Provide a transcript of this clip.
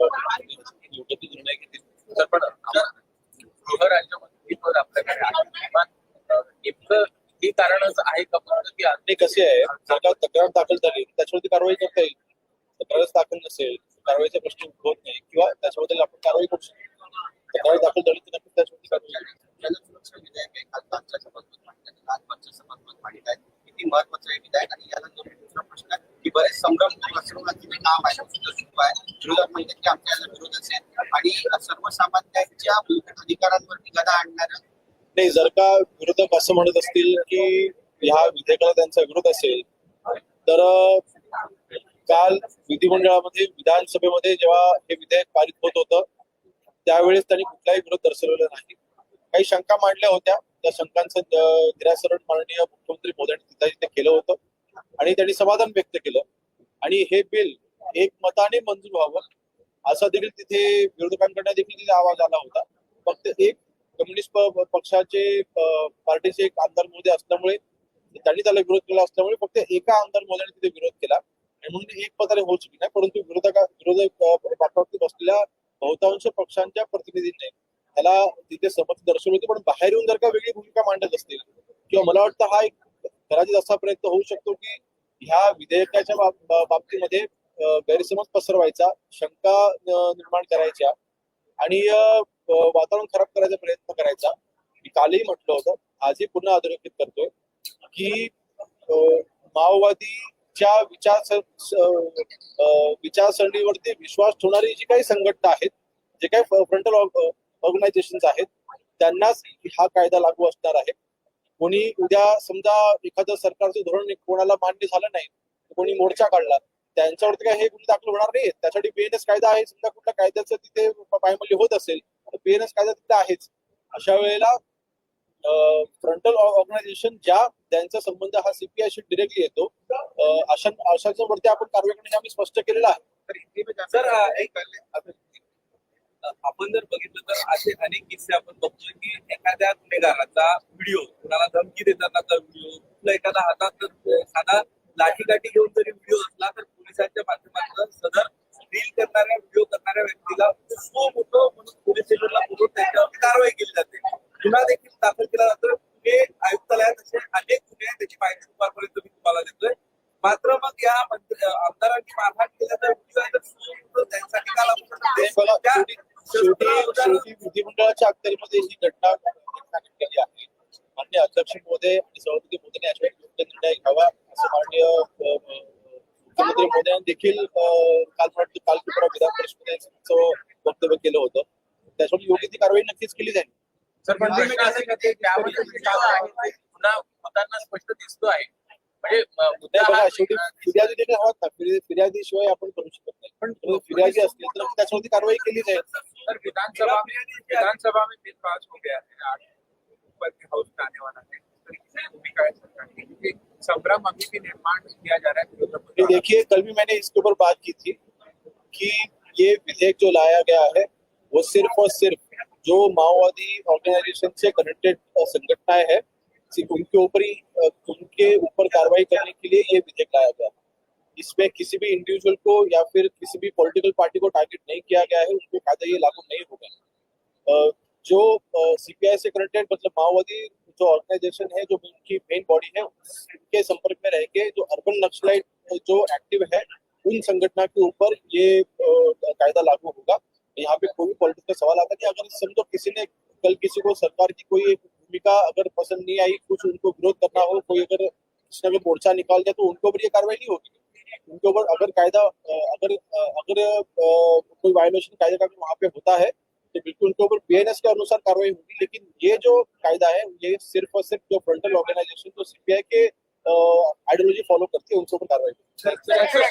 योग्य ते निर्णय घेतील तर पण गृहराज्यमंत्रीपद नेमकं हे कारणच आहे? का फक्त की कसे आहे जर का तक्रार दाखल झाली. त्याच्यावरती कारवाई करता येईल. तक्रारच दाखल नसेल कारवाईचा प्रश्न उद्भवत नाही. किंवा त्याच्याबद्दल आपण कारवाई करू शकतो. तक्रार दाखल झाली तर नक्कीच त्याच्यावरती कारवाई आहे मांडित आहे किती महत्वाचं हे आणि याला प्रश्न आहे की बरेच संभ्रम आहे म्हणजे म्हणतात की विरोध असेल. आणि सर्वसामान्यांच्या मूलभूत अधिकारांवरती गदा आणणार. नाही जर का विरोधक असं म्हणत असतील की ह्या विधेयकाला त्यांचा विरोध असेल तर काल विधिमंडळामध्ये विधानसभेमध्ये जेव्हा हे विधेयक पारित होत होतं त्यावेळेस त्यांनी कुठलाही विरोध दर्शवलेला नाही. काही शंका मांडल्या होत्या. त्या शंकांचं निरासरण माननीय मुख्यमंत्री मोदी तिथे तिथे केलं होतं. आणि त्यांनी समाधान व्यक्त केलं. आणि हे बिल एक मताने मंजूर व्हावं असा देखील तिथे विरोधकांकडनं देखील तिथे आवाज आला होता. फक्त एक कम्युनिस्ट पक्षाचे पार्टीचे एक आमदार मोदी असल्यामुळे त्यांनी त्याला विरोध केला असल्यामुळे फक्त एका आमदार मोदीने तिथे विरोध केला. आणि म्हणून एक पदाने होऊ शकली नाही परंतु विरोधका विरोधक पाठवती बसलेल्या बहुतांश पक्षांच्या प्रतिनिधींनी त्याला तिथे समर्थन दर्शवली होते. पण बाहेर येऊन जर का वेगळी भूमिका मांडत असतील किंवा मला वाटतं हा एक कदाचित असा प्रयत्न होऊ शकतो की ह्या विधेयकाच्या बा- बाबतीमध्ये गैरसमज पसरवायचा शंका निर्माण करायच्या आणि वातावरण खराब करायचा प्रयत्न करायचा. मी कालही म्हटलं होतं आजही पुन्हा अधोरेखित करतोय की माओवादीच्या विचार विचारसरणीवरती विश्वास ठेवणारी जी काही संघटना आहेत जे काही फ्रंटल ऑर्गनायझेशन आहेत त्यांनाच हा कायदा लागू असणार आहे. कोणी उद्या समजा एखादं सरकारचं धोरण कोणाला मान्य झालं नाही कोणी मोर्चा काढला त्यांच्यावरती काय हे गुन्हे दाखल होणार नाही त्यासाठी बीएनएस कायदा आहे. समजा कुठल्या कायद्याचं तिथे पायमल्ली होत असेल तर बीएनएस कायदा तिथे आहेच. अशा वेळेला फ्रंटल ऑर्गनायझेशन ज्या त्यांचा संबंध हा सीपीआयशी डिरेक्टली येतो अशा अशाच्या वरती आपण कारवाई करणे आम्ही स्पष्ट केलेलं आहे. तर सर एक आपण जर बघितलं तर असे अनेक किस्से आपण बघतोय की एखाद्या गुन्हेगाराचा व्हिडिओ कुणाला धमकी देतानाचा व्हिडिओ कुठला एखादा हातात साधा लाठी काठी घेऊन जरी व्हिडिओ असला तर करणाऱ्या व्हिडिओ करणाऱ्या व्यक्तीला सो मोठं म्हणून पोलीस स्टेशनला बोलून त्यांच्यावर कारवाई केली जाते. गुन्हा देखील दाखल केला जातो पुणे आयुक्तालयात असे अनेक गुन्हे आहेत त्याची माहिती दुपारपर्यंत मी तुम्हाला देतोय. मात्र मग या मंत्री आमदारांनी मारहाण केल्याचा व्हिडिओ आहे तर सो मोठं त्यांच्यासाठी का लागू शकतं? हे बघा त्या- शेवटी शेवटी शेवटी विधिमंडळाच्या अखत्यारीमध्ये ही घटना घटना केली आहे. मान्य अध्यक्ष महोदय आणि सभापती मोदींनी याच्यावर योग्य निर्णय घ्यावा असं माननीय मुख्यमंत्री मोदयांनी देखील ती कारवाई नक्कीच केली जाईल. सर पण ते असं का ते त्यामध्ये काम आहे ते पुन्हा होताना स्पष्ट दिसतो आहे. म्हणजे मुद्दा हा बघा शेवटी फिर्यादी देखील हवात ना फिर्या- फिर्यादीशिवाय आपण करू शकत नाही. पण फिर्यादी असतील तर त्याच्यावरती कारवाई केली जाईल. सर विधानसभा में विधानसभा में बिल पास हो गया है आज ऊपर के हाउस में आने वाला है तो इसकी भूमिका है सरकार की क्योंकि संभ्रम अभी भी निर्माण किया जा रहा है विरोधकों ये द्वारा। देखिए कल भी मैंने इसके ऊपर बात की थी कि ये विधेयक जो लाया गया है वो सिर्फ़ और सिर्फ़ जो माओवादी ऑर्गेनाइजेशन से कनेक्टेड संगठनाएँ हैं, सिर्फ़ उनके ऊपर ही उनके ऊपर कार्रवाई करने के लिए ये विधेयक लाया गया। इसमें किसी भी इंडिविजुअल को या फिर किसी भी पॉलिटिकल पार्टी को टारगेट नहीं किया गया है, उनको कायदा ये लागू नहीं होगा। जो सीपीआई से कनेक्टेड मतलब माओवादी जो ऑर्गेनाइजेशन है, जो उनकी मेन बॉडी है, उनके संपर्क में रह के जो अर्बन नक्सलाइट जो एक्टिव है, उन संगठना के ऊपर ये कायदा लागू होगा। यहाँ पे कोई पॉलिटिक्स का सवाल आता है कि अगर समझो किसी ने कल किसी को सरकार की कोई भूमिका अगर पसंद नहीं आई, कुछ उनको विरोध करना हो, कोई अगर किसी ने अगर मोर्चा निकाल दिया तो उनके ऊपर ये कार्रवाई नहीं होगी। उनके ऊपर अगर कायदा अगर अगर कोई वायोलेशन कायदे का वहाँ पे होता है तो बिल्कुल उनके ऊपर बीएनएस के अनुसार कार्रवाई होगी। लेकिन ये जो कायदा है, ये सिर्फ़ और सिर्फ़ जो फ्रंटल ऑर्गेनाइजेशन जो सीपीआई के आइडियोलॉजी फॉलो करती है, उनके ऊपर कार्रवाई होगी।